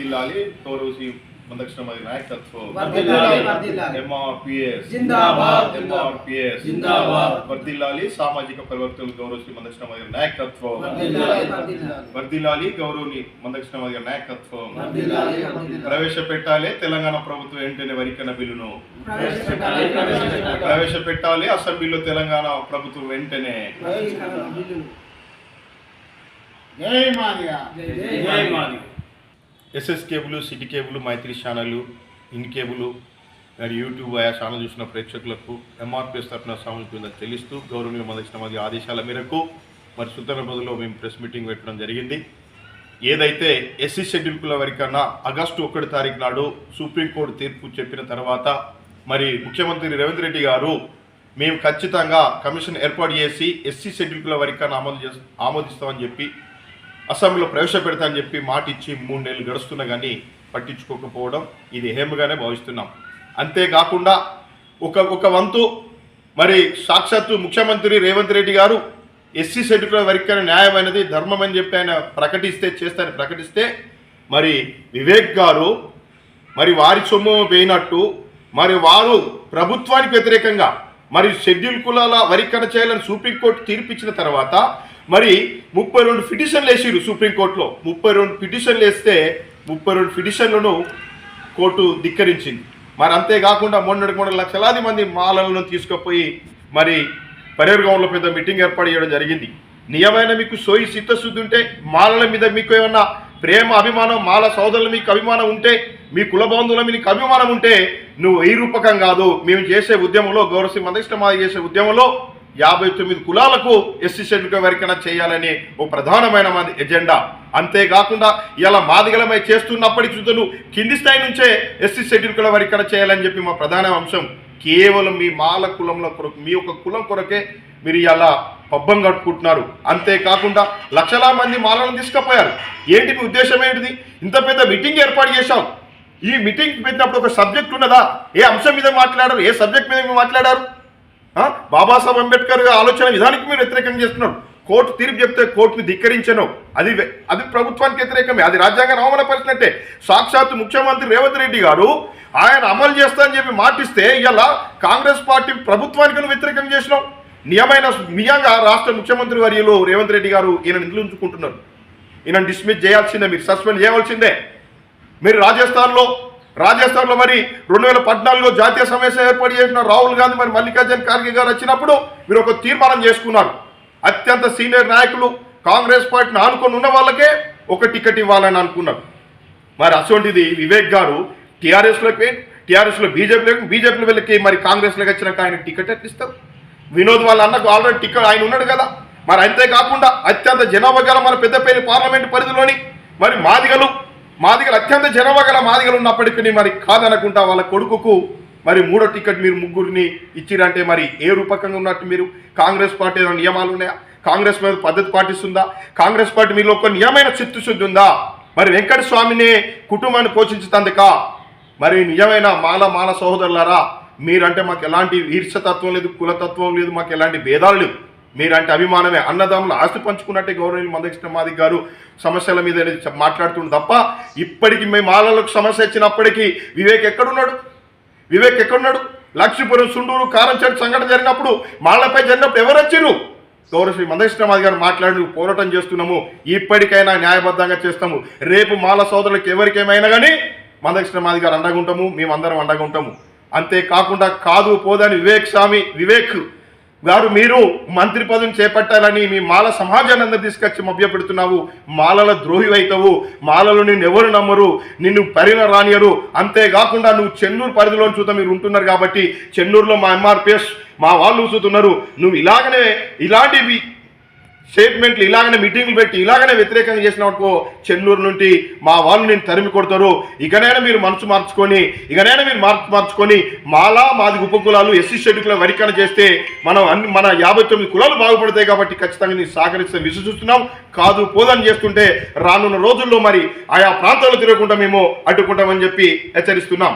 వర్దిల్లాలి తోరూసి మందక్షణ మరి నాయకత్వం. వర్దిల్లాలి సామాజిక పరివర్తన గౌరవశ్రీ మందక్షణ మరి నాయకత్వం. వర్దిల్లాలి గౌరవని మందక్షణ మరి నాయకత్వం. ప్రవేశపెట్టాలి తెలంగాణ ప్రభుత్వం వెంటనే వరికన బిల్లును. ప్రవేశపెట్టాలి, అసెంబ్లీలో తెలంగాణ ప్రభుత్వం వెంటనే. జై మాదిగా జై జై Madiga. SS cable city cable Maitri channel in cable మరి యూట్యూబ్ ఆయా ఛానల్ చూసిన ప్రేక్షకులకు ఎంఆర్పిఎస్ తరఫున సామర్థ్యం చెల్లిస్తూ గౌరవనీయ మొదటి మధ్య ఆదేశాల మేరకు మరి సుల్తానాబాద్లో మేము ప్రెస్ మీటింగ్ పెట్టడం జరిగింది. ఏదైతే ఎస్సీ షెడ్యూల్ కుల వరకన్నా ఆగస్టు ఒకటి తారీఖు నాడు సుప్రీంకోర్టు తీర్పు చెప్పిన తర్వాత మరి ముఖ్యమంత్రి రేవంత్ రెడ్డి గారు మేము ఖచ్చితంగా కమిషన్ ఏర్పాటు చేసి ఎస్సీ షెడ్యూల్ కుల వరకన్నా ఆమోదు ఆమోదిస్తామని చెప్పి అసెంబ్లీలో ప్రవేశపెడతా అని చెప్పి మాట ఇచ్చి మూడు నెలలు గడుస్తున్నా కానీ పట్టించుకోకపోవడం ఇది హేమగానే భావిస్తున్నాం. అంతేకాకుండా ఒక ఒక వంతు మరి సాక్షాత్తు ముఖ్యమంత్రి రేవంత్ రెడ్డి గారు ఎస్సీ షెడ్యూల్ వరకైన న్యాయమైనది ధర్మం అని చెప్పి ఆయన ప్రకటిస్తే చేస్తారని ప్రకటిస్తే మరి వివేక్ గారు మరి వారి సొమ్ము పోయినట్టు మరి వారు ప్రభుత్వానికి వ్యతిరేకంగా మరి షెడ్యూల్ కులాల వరికన చేయాలని సుప్రీంకోర్టు తీర్పిచ్చిన తర్వాత మరి ముప్పై రెండు పిటిషన్లు వేసిరు సుప్రీంకోర్టులో. ముప్పై రెండు పిటిషన్లు వేస్తే ముప్పై రెండు పిటిషన్లను కోర్టు ధిక్కరించింది. మరి అంతేకాకుండా మొన్నటి మూడు లక్షలాది మంది మాలలను తీసుకుపోయి మరి పరివర్గంలో పెద్ద మీటింగ్ ఏర్పాటు చేయడం జరిగింది. నియమైన మీకు సోయి చిత్తశుద్ధి ఉంటే మాలల మీద మీకు ఏమన్నా ప్రేమ అభిమానం మాల సోదరుల మీకు అభిమానం ఉంటే మీ కుల బంధువుల మీకు అభిమానం ఉంటే నువ్వు ఈ రూపకం కాదు. మేము చేసే ఉద్యమంలో గౌరవ సింహ చేసే ఉద్యమంలో యాభై తొమ్మిది కులాలకు ఎస్సీ షెడ్యూల్ వరకైనా చేయాలనే ఓ ప్రధానమైన ఎజెండా. అంతేకాకుండా ఇలా మాదిగలమై చేస్తున్నప్పటికీ చూద్దాను కింది స్థాయి నుంచే ఎస్సీ షెడ్యూల్ కుల వరకైనా చేయాలని చెప్పి మా ప్రధాన అంశం. కేవలం మీ మాల కులంలో కొరకు మీ యొక్క కులం కొరకే మీరు ఇలా పబ్బం కట్టుకుంటున్నారు. అంతేకాకుండా లక్షల మంది మాలను తీసుకుపోయారు. ఏంటి మీ ఉద్దేశం ఏంటిది? ఇంత పెద్ద మీటింగ్ ఏర్పాటు చేశాం. ఈ మీటింగ్ పెట్టినప్పుడు ఒక సబ్జెక్ట్ ఉన్నదా? ఏ అంశం మీద మాట్లాడారు? ఏ సబ్జెక్ట్ మీద మాట్లాడారు? బాబాసాహెబ్ అంబేద్కర్ గారి ఆలోచన విధానికి మీరు వ్యతిరేకం చేస్తున్నారు కోర్టు తీర్పు చెప్తే కోర్టుని ధిక్కరించను. అది అది ప్రభుత్వానికి వ్యతిరేకమే. అది రాజ్యాంగాన్ని అవమానపరిచినట్టే సాక్షాత్తు ముఖ్యమంత్రి రేవంత్ రెడ్డి గారు ఆయన అమలు చేస్తా అని చెప్పి మాటిస్తే ఇలా కాంగ్రెస్ పార్టీ ప్రభుత్వానికి వ్యతిరేకం చేసినావు. నియమైన నియంగా రాష్ట్ర ముఖ్యమంత్రి వర్యులు రేవంత్ రెడ్డి గారు ఈయన నిధులు ఉంచుకుంటున్నారు ఈయన డిస్మిస్ చేయాల్సిందే మీరు. సస్పెండ్ చేయవలసిందే. మీరు రాజస్థాన్లో రాజస్థాన్లో మరి రెండు వేల పద్నాలుగులో జాతీయ సమస్య ఏర్పాటు చేసిన రాహుల్ గాంధీ మరి మల్లికార్జున ఖార్గే గారు వచ్చినప్పుడు మీరు ఒక తీర్మానం చేసుకున్నారు. అత్యంత సీనియర్ నాయకులు కాంగ్రెస్ పార్టీని ఆనుకొని ఉన్న వాళ్ళకే ఒక టికెట్ ఇవ్వాలని అనుకున్నారు. మరి అటువంటిది వివేక్ గారు టీఆర్ఎస్లోకి టీఆర్ఎస్లో బీజేపీలోకి బీజేపీలో వెళ్ళకి మరి కాంగ్రెస్లోకి వచ్చినాక ఆయన టికెట్ ఎట్లా ఇస్తారు? వినోద్ వాళ్ళ అన్నకు ఆల్రెడీ టికెట్ ఆయన ఉన్నాడు కదా. మరి అంతేకాకుండా అత్యంత జనాభా గల మన పెద్దపల్లి పార్లమెంట్ పరిధిలోని మరి మాదిగలు మాదిగలు అత్యంత జనాభా గల మాదిగలు ఉన్నప్పటికీ మరి కాదనకుండా వాళ్ళ కొడుకుకు మరి మూడో టికెట్ మీరు ముగ్గురిని ఇచ్చిరంటే మరి ఏ రూపకంగా ఉన్నట్టు మీరు? కాంగ్రెస్ పార్టీ ఏదైనా నియమాలు ఉన్నాయా? కాంగ్రెస్ మీద పద్ధతి పాటిస్తుందా? కాంగ్రెస్ పార్టీ మీలో ఒక నియమైన చిత్తశుద్ధి ఉందా? మరి వెంకట స్వామిని కుటుంబాన్ని పోషించుతందుక? మరి నిజమైన మాల మాల సహోదరులారా మీరంటే మాకు ఎలాంటి ఈర్షతత్వం లేదు కులతత్వం లేదు మాకు ఎలాంటి భేదాలు లేవు. మీరంటే అభిమానమే. అన్నదమ్ములు ఆస్తి పంచుకున్నట్టే గౌరవనీయులు మందకృష్ణ మాది గారు సమస్యల మీద అనేది మాట్లాడుతుంది తప్ప ఇప్పటికి మేము మాలలకు సమస్య వచ్చినప్పటికీ వివేక్ ఎక్కడున్నాడు? వివేక్ ఎక్కడున్నాడు? లక్ష్మీపురం సుండూరు కారంచెట్టు సంఘటన జరిగినప్పుడు మాలపై జరిగినప్పుడు ఎవరు గౌరవశ్రీ గౌరవ శ్రీ మందకృష్ణమాది గారు మాట్లాడు పోరాటం చేస్తున్నాము. ఇప్పటికైనా న్యాయబద్ధంగా చేస్తాము. రేపు మాల సోదరులకు ఎవరికేమైనా కానీ మందకృష్ణమాది గారు అండగుంటాము మేమందరం అండగుంటాము అంతేకాకుండా కాదు పోదని వివేక్ స్వామి వివేక్. గారు మీరు మంత్రి పదవిని చేపట్టాలని మీ మాల సమాజాన్ని అందరు తీసుకొచ్చి మభ్యపెడుతున్నావు. మాలల ద్రోహి అవుతావు మాలలు నిన్ను ఎవరు నమ్మరు? నిన్ను పరిణ రానియరు. అంతేకాకుండా నువ్వు చెన్నూరు పరిధిలోని చూత మీరు ఉంటున్నారు కాబట్టి చెన్నూరులో మా ఎంఆర్పిఎస్ మా వాళ్ళు చూస్తున్నారు. నువ్వు ఇలాగనే ఇలాంటివి స్టేట్మెంట్లు ఇలాగనే మీటింగ్లు పెట్టి ఇలాగనే వ్యతిరేకంగా చేసినప్పుడు చెల్లూరు నుండి మా వాళ్ళు నేను తరిమి కొడతారు. ఇకనైనా మీరు మనసు మార్చుకొని ఇకనైనా మీరు మార్పు మార్చుకొని మాలా మాది ఉపకులాలు ఎస్సీ షెడ్యూల్ వరికన చేస్తే మనం అన్ని మన యాభై తొమ్మిది కులాలు బాగుపడతాయి కాబట్టి ఖచ్చితంగా నేను సహకరిస్తే విశ్వసిస్తున్నాం కాదు పోదని చేస్తుంటే రానున్న రోజుల్లో మరి ఆయా ప్రాంతాల్లో తిరగకుండా మేము అడ్డుకుంటామని చెప్పి హెచ్చరిస్తున్నాం.